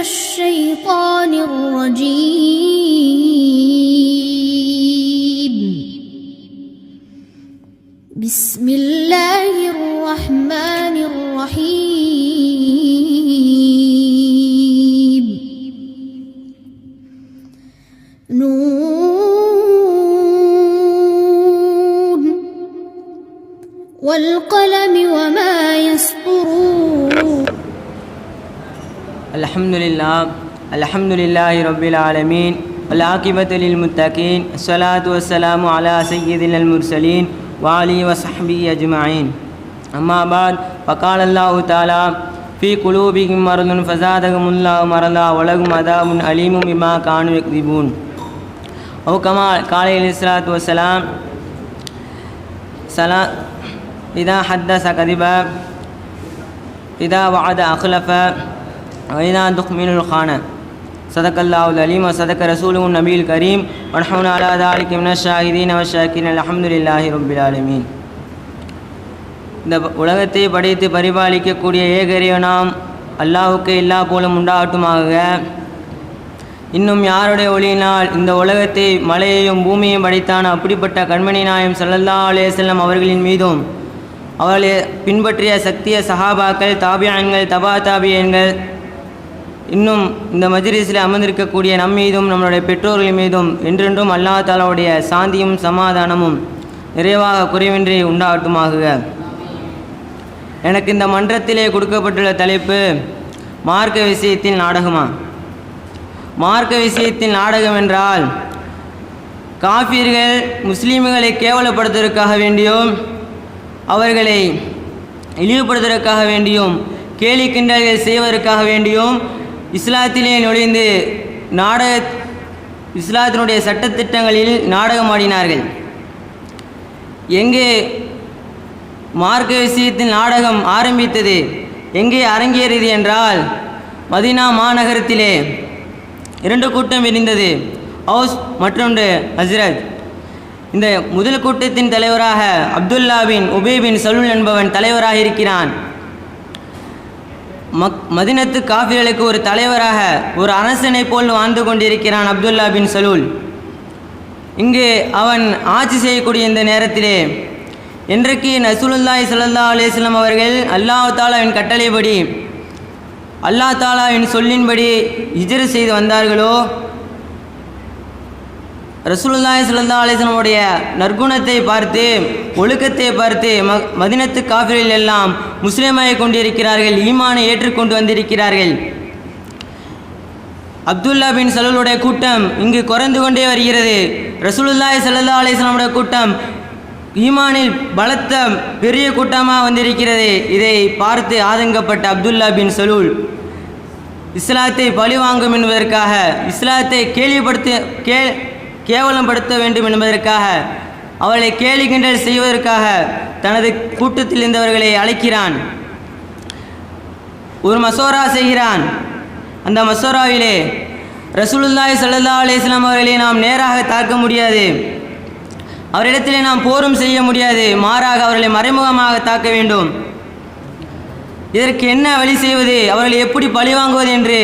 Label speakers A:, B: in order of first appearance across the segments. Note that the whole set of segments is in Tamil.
A: الشيطان الرجيم. بسم الله الرحمن الرحيم. نون. والقلم وما يسطرون.
B: الحمد لله الحمد لله رب العالمين والعاقبة للمتقين الصلاة والسلام على سيدنا المرسلين وعلي وصحبه أجمعين. أما بعد فقال الله تعالى في قلوبهم مرض فزادهم الله مرضا ولهم عذاب أليم بما كانوا يكذبون. أو كما قال عليه الصلاة والسلام سلام إذا حدث كذب إذا وعد أخلف وإذا تخمن الخانة صدق الله العليم وصدق رسوله النبي الكريم ونحن على ذلك من الشاهدين والشاكرين الحمد لله رب العالمين இந்த உலகத்தை படைத்து பரிபாலிக்கக்கூடிய ஏகரியனாம் அல்லாஹுக்கு எல்லா போலும் உண்டாகட்டுமாக இன்னும் யாருடைய ஒளியினால் இந்த உலகத்தை மலையையும் பூமியையும் படைத்தான் அப்படிப்பட்ட கண்மணி நாயம் சல்லல்லா அலேசல்லம் அவர்களின் மீதும் அவர்களை பின்பற்றிய சக்திய சஹாபாக்கள் தாபியான்கள் தபா தாபியன்கள் இன்னும் இந்த மஜ்ரீஸில் அமர்ந்திருக்கக்கூடிய நம் மீதும் நம்மளுடைய பெற்றோர்கள் மீதும் என்றென்றும் அல்லா தாலாவுடைய சாந்தியும் சமாதானமும் நிறைவாக குறைவின்றி உண்டாகட்டுமாகுக. எனக்கு இந்த மன்றத்திலே கொடுக்கப்பட்டுள்ள தலைப்பு மார்க்க விஷயத்தில் நாடகமா? மார்க்க விஷயத்தில் நாடகம் என்றால் காஃபியர்கள் முஸ்லீம்களை கேவலப்படுத்துவதற்காக வேண்டியும் அவர்களை இழிவுபடுத்துவதற்காக வேண்டியும் கேலி கிண்டல்கள் செய்வதற்காக வேண்டியும் இஸ்லாத்திலே நுழைந்து நாடக இஸ்லாத்தினுடைய சட்டத்திட்டங்களில் நாடகமாடினார்கள் எங்கே மார்க்க விஷயத்தில் நாடகம் ஆரம்பித்தது? எங்கே அரங்கேறியது என்றால் மதினா மாநகரத்திலே இரண்டு கூட்டம் இருந்தது ஹவுஸ் மற்றொன்று ஹஸ்ரத் இந்த முதல் கூட்டத்தின் தலைவராக அப்துல்லா பின் உபே பின் சலுல் என்பவன் தலைவராக இருக்கிறான். மக் மதினத்து காஃபிர்களுக்கு ஒரு தலைவராக ஒரு அரசனை போல் வாழ்ந்து கொண்டிருக்கிறான் அப்துல்லா பின் சலூல். இங்கு அவன் ஆட்சி செய்யக்கூடிய இந்த நேரத்திலே என்றைக்கு நசூலுல்லாய் சல்லா அலிஸ்லாம் அவர்கள் அல்லாஹ் தாலாவின் கட்டளைப்படி அல்லாஹ் தாலாவின் சொல்லின்படி இஜரு செய்து வந்தார்களோ ரசூலுல்லாய் சுல்லா அலிஸ்லமுடைய நற்குணத்தை பார்த்து ஒழுக்கத்தை பார்த்து ம மதினத்து காஃபிரில் எல்லாம் முஸ்லீமாய் கொண்டிருக்கிறார்கள் ஈமானை ஏற்றுக்கொண்டு வந்திருக்கிறார்கள். அப்துல்லா பின் சலூலுடைய கூட்டம் இங்கு குறைந்து கொண்டே வருகிறது. ரசூலுல்லாய் சல்லா அலிஸ்லாமுடைய கூட்டம் ஈமானில் பலத்த பெரிய கூட்டமாக வந்திருக்கிறது. இதை பார்த்து ஆதங்கப்பட்ட அப்துல்லா பின் சலூல் இஸ்லாத்தை பழிவாங்கும் என்பதற்காக இஸ்லாத்தை கேள்விப்படுத்த கே கேவலப்படுத்த வேண்டும் என்பதற்காக அவளை கேலி கிண்டல் செய்வதற்காக தனது கூட்டத்தில் இருந்தவர்களை அழைக்கிறான். ஒரு மசோரா செய்கிறான். அந்த மசோராவிலே ரசூலுல்லாய் சல்லா அலிஸ்லாம் அவர்களை நாம் நேராக தாக்க முடியாது. அவரிடத்திலே நாம் போரும் செய்ய முடியாது. மாறாக அவர்களை மறைமுகமாக தாக்க வேண்டும். இதற்கு என்ன வழி செய்வது? அவர்களை எப்படி பழிவாங்குவது என்று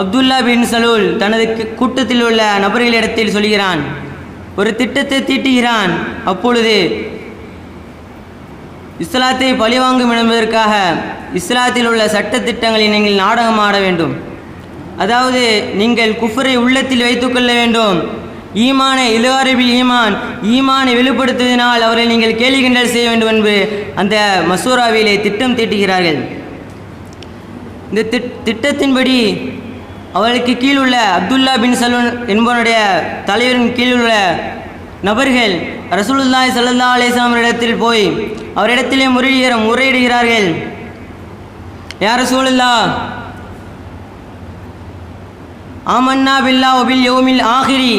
B: அப்துல்லா பின் சலூல் தனது கூட்டத்தில் உள்ள நபர்களிடத்தில் சொல்கிறான் ஒரு திட்டத்தை தீட்டுகிறான். அப்பொழுது இஸ்லாத்தை பழிவாங்கும் என்பதற்காக இஸ்லாத்தில் உள்ள சட்டத்திட்டங்களை நீங்கள் நாடகம் ஆட வேண்டும். அதாவது நீங்கள் குஃபரை உள்ளத்தில் வைத்துக்கொள்ள வேண்டும். ஈமானை இலுவாரிபில் ஈமான் ஈமானை வெளிப்படுத்துவதனால் அவரை நீங்கள் கேலி கிண்டல் செய்ய வேண்டும் என்று அந்த மசூராவிலே திட்டம் தீட்டுகிறார்கள். இந்த திட்டத்தின்படி அவளுக்கு கீழ் உள்ள அப்துல்லா பின் சலூன் என்பவனுடைய தலைவரின் கீழ் உள்ள நபர்கள் ரசூலுல்லாய் சல்லா அலிஸ்லாம் இடத்தில் போய் அவரிடத்திலே முறையிட முறையிடுகிறார்கள். யார் ரசூலுல்லா ஆமன்னா பில்லா ஒபில் யோமில் ஆஹிரி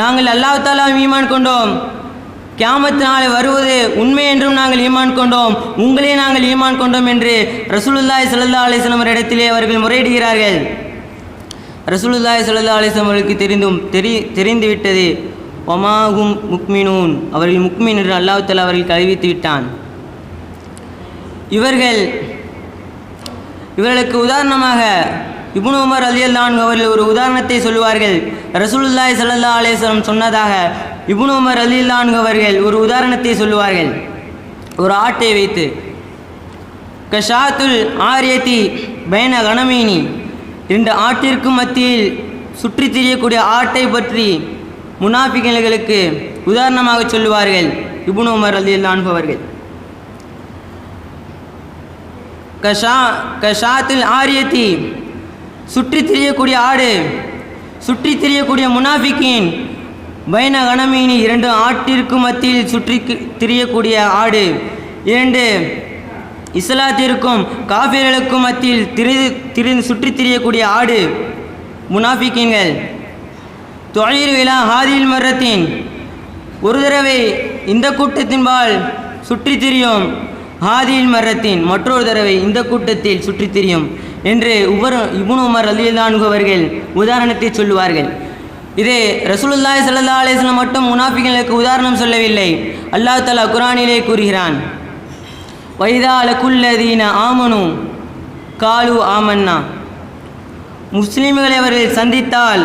B: நாங்கள் அல்லாஹ் தாலா ஈமான் கொண்டோம். கியாமத்து நாளை வருவது உண்மை என்றும் நாங்கள் ஈமான் கொண்டோம். உங்களே நாங்கள் ஈமான் கொண்டோம் என்று ரசூலுல்லாய் சல்லா அலிஸ்லாம் இடத்திலே அவர்கள் முறையிடுகிறார்கள். ரசூலுல்லாய் சல்லா அலிஸ்லாம் தெரிந்தும் தெரி தெரிந்துவிட்டது. ஒமாகும் முக்மினூன். அவர்கள் முக்மின் என்று அல்லாஹால அவர்கள் அறிவித்து விட்டான். இவர்கள் இவர்களுக்கு உதாரணமாக இபுன் உமர் அலியல்லான் அவர்கள் ஒரு உதாரணத்தை சொல்லுவார்கள். ரசூலுல்லாய் சல்லா அலேஸ்வரம் சொன்னதாக இபுன் உமர் அலியல்லான் அவர்கள் ஒரு உதாரணத்தை சொல்லுவார்கள். ஒரு ஆட்டை வைத்து கஷாத்துல் ஆரியத்தி பைன கணமீனி இரண்டு ஆட்டிற்கு மத்தியில் சுற்றித் திரியக்கூடிய ஆட்டை பற்றி முனாஃபிகளுக்கு உதாரணமாக சொல்லுவார்கள். இப்னு உமர் அலியல்லான் அவர்கள். கஷா கஷாத்தில் ஆரியத்தி சுற்றி திரியக்கூடிய ஆடு சுற்றி திரியக்கூடிய முனாஃபிக்கின் பைன கணமீனி இரண்டு ஆட்டிற்கு மத்தியில் சுற்றி திரியக்கூடிய ஆடு இரண்டு இஸ்லாத்திற்கும் காபிர்களுக்கும் மத்தியில் திரு திரு சுற்றி திரியக்கூடிய ஆடு முனாஃபிக்கின்கள். தொழில் விழா ஹாதில் மரத்தின் ஒரு தடவை இந்த கூட்டத்தின்பால் சுற்றி திரியும் ஹாதில் மரத்தின் மற்றொரு தடவை இந்த கூட்டத்தில் சுற்றி திரியும் என்று உபர் இபுன் உமர் அலிலானு அவர்கள் உதாரணத்தை சொல்லுவார்கள். இதே ரசூலுல்லாய் சல்லா அலைஹி மட்டும் முனாஃபிகளுக்கு உதாரணம் சொல்லவில்லை. அல்லாஹ் தலா குரானிலே கூறுகிறான் வைதா குல்லதீன ஆமனு. காலு ஆமன்னா. முஸ்லீம்களை அவர்கள் சந்தித்தால்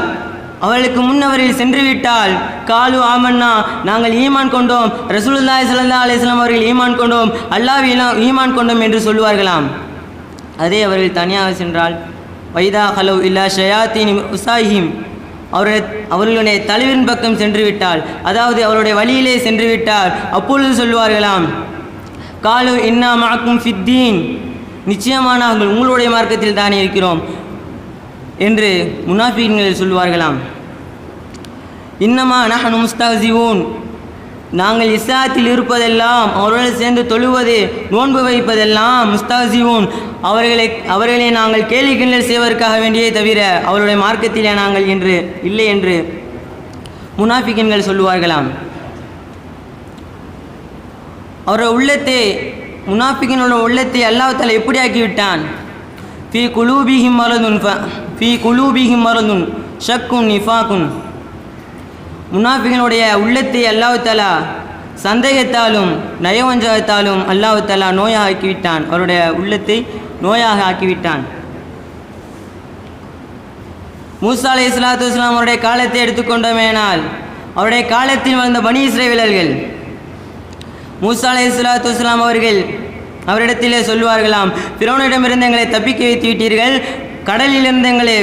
B: அவர்களுக்கு முன் அவர்கள் சென்று விட்டால் காலு ஆமன்னா நாங்கள் ஈமான் கொண்டோம் ரசூலுல்லாய் ஸல்லல்லாஹு அலிஸ்லாம் அவர்கள் ஈமான் கொண்டோம் அல்லாஹ் ஈமான் கொண்டோம் என்று சொல்லுவார்களாம். அதே அவர்கள் தனியாக சென்றால் வைதா ஹலோ இல்லா ஷயாத்தின் உசாஹிம். அவருடைய அவர்களுடைய தலைவரின் பக்கம் சென்று விட்டால் அதாவது அவருடைய வழியிலே சென்று விட்டால் அப்பொழுது சொல்லுவார்களாம் காலு இன்னா மாக்கும் ஃபித்தீன் நிச்சயமாக நாங்கள் உங்களுடைய மார்க்கத்தில் தானே இருக்கிறோம் என்று முனாஃபிகள் சொல்வார்களாம் இன்னமா நஹனு முஸ்தாசிவோன் நாங்கள் இஸ்லாத்தில் இருப்பதெல்லாம் அவர்களோடு சேர்ந்து தொழுவது நோன்பு வைப்பதெல்லாம் முஸ்தாசிவோன் அவர்களை அவர்களை நாங்கள் கேலி கிண்டல் செய்வதற்காக வேண்டியே தவிர அவருடைய மார்க்கத்திலே நாங்கள் என்று இல்லை என்று முனாஃபிகன்கள் சொல்லுவார்களாம். அவரோட உள்ளத்தை முனாஃபிகனோட உள்ளத்தை அல்லாஹால எப்படி ஆக்கிவிட்டான் ஃபி குலூபிஹிம் மரதுன் ஃபி குலூபிஹிம் மரதுன் ஷக்குன் நிஃபாக்குன். முனாஃபிகனுடைய உள்ளத்தை அல்லாஹாலா சந்தேகத்தாலும் நயவஞ்சகத்தாலும் அல்லாஹ் நோயாக ஆக்கிவிட்டான் அவருடைய உள்ளத்தை நோயாக ஆக்கிவிட்டான் மூசா அலி இஸ்லாத்து இஸ்லாம் அவருடைய காலத்தை எடுத்துக்கொண்டோமேனால் அவருடைய காலத்தில் வந்த பனி இஸ்ரேவிலர்கள் மூசா அலை இஸ்லாத்து இஸ்லாம் அவர்கள் அவரிடத்திலே சொல்வார்களாம் பிறவனிடமிருந்து எங்களை தப்பிக்க வைத்து விட்டீர்கள் கடலிலிருந்து எங்களை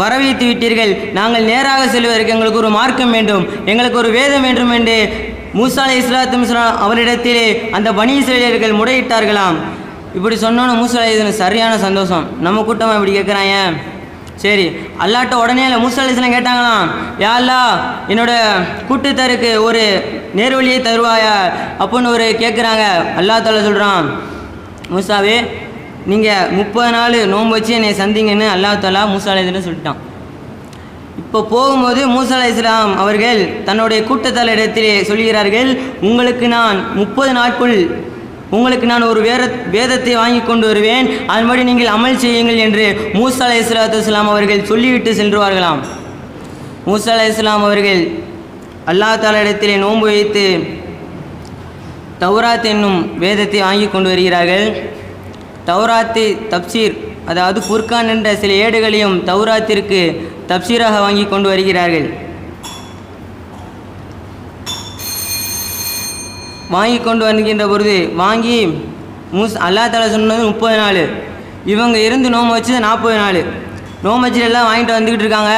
B: வர வைத்து விட்டீர்கள். நாங்கள் நேராக செல்வதற்கு எங்களுக்கு ஒரு மார்க்கம் வேண்டும் எங்களுக்கு ஒரு வேதம் வேண்டும் என்று மூசா அலை இஸ்லாத்து இஸ்லாம் அவரிடத்திலே அந்த பனி இஸ்ரேலியர்கள் முறையிட்டார்களாம். இப்படி சொன்னோன்னு மூசா சரியான சந்தோஷம். நம்ம கூட்டமாக இப்படி கேட்குறாங்க சரி அல்லாட்ட உடனே இல்லை மூசா அலிஸ்லாம் கேட்டாங்களாம் யாழ்லா என்னோட கூட்டுத்தருக்கு ஒரு நேர்வழியை தருவாயா? அப்புடின்னு ஒரு கேட்குறாங்க அல்லா தால சொல்கிறான் மூசாவே நீங்கள் முப்பது நாள் நோன்பு வச்சு என்னை சந்திங்கன்னு அல்லா தாலா மூசா அலிஸ்லாம் சொல்லிட்டான். இப்போ போகும்போது மூசா அலை இஸ்லாம் அவர்கள் தன்னுடைய கூட்டத்தால் இடத்திலே சொல்கிறார்கள் உங்களுக்கு நான் முப்பது நாட்குள் உங்களுக்கு நான் ஒரு வேத வேதத்தை வாங்கி கொண்டு வருவேன். அதன்படி நீங்கள் அமல் செய்யுங்கள் என்று மூசா அலை இஸ்லாத்து இஸ்லாம் அவர்கள் சொல்லிவிட்டு சென்றுவார்களாம். மூசா அலை இஸ்லாம் அவர்கள் அல்லா தாலிடத்திலே நோன்பு வைத்து தௌராத் என்னும் வேதத்தை வாங்கி கொண்டு வருகிறார்கள். தௌராத்தை தப்சீர் அதாவது ஃபுர்கான் என்ற சில ஏடுகளையும் தௌராத்திற்கு தப்சீராக வாங்கி கொண்டு வருகிறார்கள். வாங்கி கொண்டு வருகின்ற பொழுது வாங்கி மூஸ் அல்லா தாலா சொன்னது முப்பது நாள். இவங்க இருந்து நோம்பு வச்சது நாற்பது நாள். நோம்பு வச்சு எல்லாம் வாங்கிட்டு வந்துக்கிட்டு இருக்காங்க.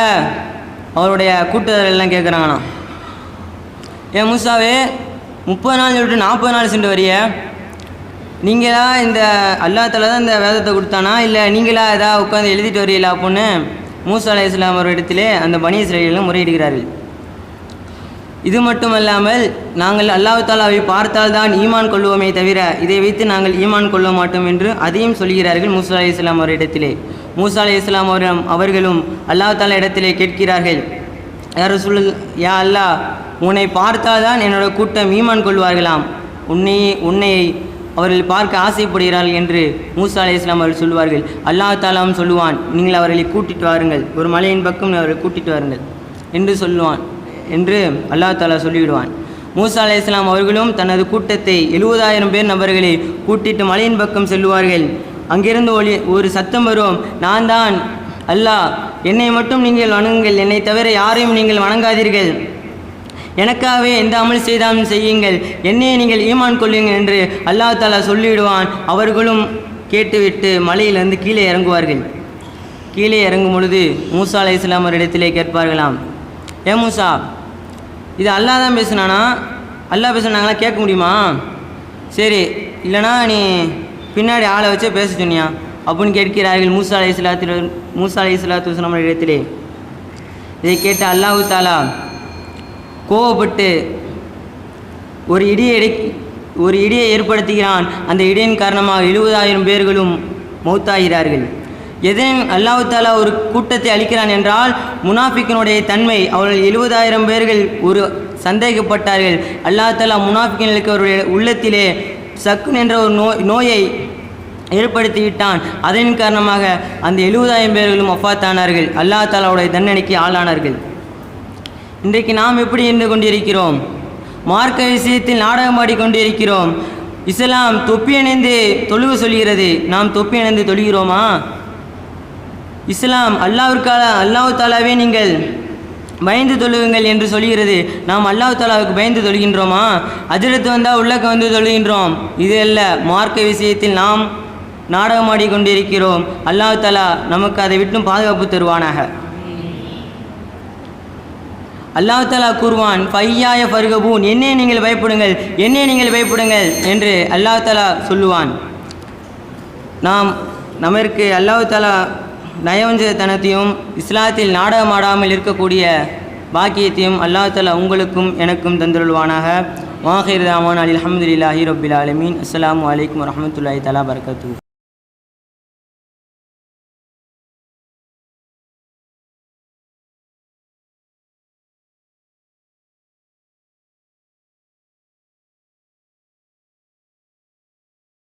B: அவருடைய கூட்டத்தில் எல்லாம் கேட்குறாங்கண்ணா ஏன் மூசாவே முப்பது நாள் சொல்லிட்டு நாற்பது நாள் சென்று வரிய. நீங்களா இந்த அல்லா தாலா தான் இந்த வேதத்தை கொடுத்தானா? இல்லை நீங்களா ஏதாவது உட்காந்து எழுதிட்டு வரீங்களா அப்படின்னு மூசா அலை இஸ்லாம் அவரிடத்திலே அந்த பனி இஸ்ரேலில் முறையிடுகிறார்கள். இது மட்டுமல்லாமல் நாங்கள் அல்லாஹு தாலாவை பார்த்தால்தான் ஈமான் கொள்வோமே தவிர இதை வைத்து நாங்கள் ஈமான் கொள்ள மாட்டோம் என்று அதையும் சொல்கிறார்கள் மூசா அலி இஸ்லாம் அவரிடத்திலே. மூசா அலி இஸ்லாம் அவரிடம் அவர்களும் அல்லாஹு தாலா இடத்திலே கேட்கிறார்கள் யார் சொல் யா அல்லாஹ் உன்னை பார்த்தால்தான் என்னோட கூட்டம் ஈமான் கொள்வார்களாம். உன்னை உன்னை அவர்கள் பார்க்க ஆசைப்படுகிறார்கள் என்று மூசா அலி இஸ்லாம் அவர்கள் சொல்வார்கள். அல்லாஹ் தாலாவும் சொல்லுவான் நீங்கள் அவர்களை கூட்டிட்டு வாருங்கள். ஒரு மலையின் பக்கம் அவர்களை கூட்டிட்டு வாருங்கள் என்று சொல்லுவான். என்று அல்லாஹ் தாலா சொல்லிவிடுவான். மூசா அலை இஸ்லாம் அவர்களும் தனது கூட்டத்தை எழுபதாயிரம் பேர் நபர்களை கூட்டிட்டு மலையின் பக்கம் செல்லுவார்கள். அங்கிருந்து ஒளி ஒரு சத்தம் வரும் நான் தான் அல்லாஹ் என்னை மட்டும் நீங்கள் வணங்குங்கள் என்னை தவிர யாரையும் நீங்கள் வணங்காதீர்கள். எனக்காகவே எந்த அமல் செய்தாலும் செய்யுங்கள். என்னையே நீங்கள் ஈமான் கொள்ளுங்கள் என்று அல்லாஹ் தாலா சொல்லிவிடுவான். அவர்களும் கேட்டுவிட்டு மலையிலிருந்து கீழே இறங்குவார்கள். கீழே இறங்கும் பொழுது மூசா அலை இஸ்லாமரிடத்திலே கேட்பார்களாம் ஏ மூசா இது அல்லாஹ் தான் பேசுனானா? அல்லாஹ் பேசுனாங்களா? கேட்க முடியுமா? சரி இல்லைனா நீ பின்னாடி ஆளை வச்சே பேச சொன்னியா? அப்படின்னு கேட்கிறார்கள் மூசா அலை இஸ்லாத்தில் மூசா அலை இஸ்லாத்து வஸ்லாம் இடத்திலே. இதை கேட்ட அல்லாஹு தாலா கோவப்பட்டு ஒரு இடியை எடை ஒரு இடியை ஏற்படுத்துகிறான். அந்த இடியின் காரணமாக எழுபதாயிரம் பேர்களும் மௌத்தாகிறார்கள். எதன் அல்லாஹு தாலா ஒரு கூட்டத்தை அளிக்கிறான் என்றால் முனாஃபிக்கினுடைய தன்மை அவர்கள் எழுபதாயிரம் பேர்கள் ஒரு சந்தேகப்பட்டார்கள். அல்லாஹ் தாலா முனாஃபிக்கினுக்கு அவருடைய உள்ளத்திலே சக்குன் என்ற ஒரு நோய் நோயை ஏற்படுத்திவிட்டான். அதன் காரணமாக அந்த எழுபதாயிரம் பேர்களும் ஒஃபாத்தானார்கள் அல்லாஹ் தாலாவுடைய தண்டனைக்கு ஆளானார்கள். இன்றைக்கு நாம் எப்படி இருந்து கொண்டிருக்கிறோம்? மார்க்க விஷயத்தில் நாடகமாடி கொண்டிருக்கிறோம். இஸ்லாம் தொப்பி அணிந்து தொழுவு சொல்கிறது. நாம் தொப்பி அணிந்து தொழுகிறோமா? இஸ்லாம் அல்லாவிற்கால அல்லாஹ் தாலாவே நீங்கள் பயந்து தொழுகுங்கள் என்று சொல்கிறது. நாம் அல்லாஹ் தாலாவுக்கு பயந்து தொழுகின்றோமா? அதிரத்து வந்தால் உள்ளக்க வந்து தொழுகின்றோம். இது அல்ல மார்க்க விஷயத்தில் நாம் நாடகமாடி கொண்டிருக்கிறோம். அல்லாஹ் தாலா நமக்கு அதை விட்டும் பாதுகாப்பு தருவானாக. அல்லாஹ் தாலா கூறுவான் பையாய பருகபூன் என்னே நீங்கள் பயப்படுங்கள் என்னே நீங்கள் பயப்படுங்கள் என்று அல்லாஹ் தாலா சொல்லுவான். நாம் நமக்கு அல்லாஹ் தாலா நயவஞ்சதனத்தையும் இஸ்லாத்தில் நாடகமாடாமல் இருக்கக்கூடிய பாக்கியத்தையும் அல்லாஹ் உங்களுக்கும் எனக்கும் தந்துருள்வானாக. வாஹிர் தாமான் அலி அஹமதுல்லாஹி ரபில் ஆலமீன். அஸ்லாம் வலைக்கம் வரமத்துல்லாஹி தலா பரகத்து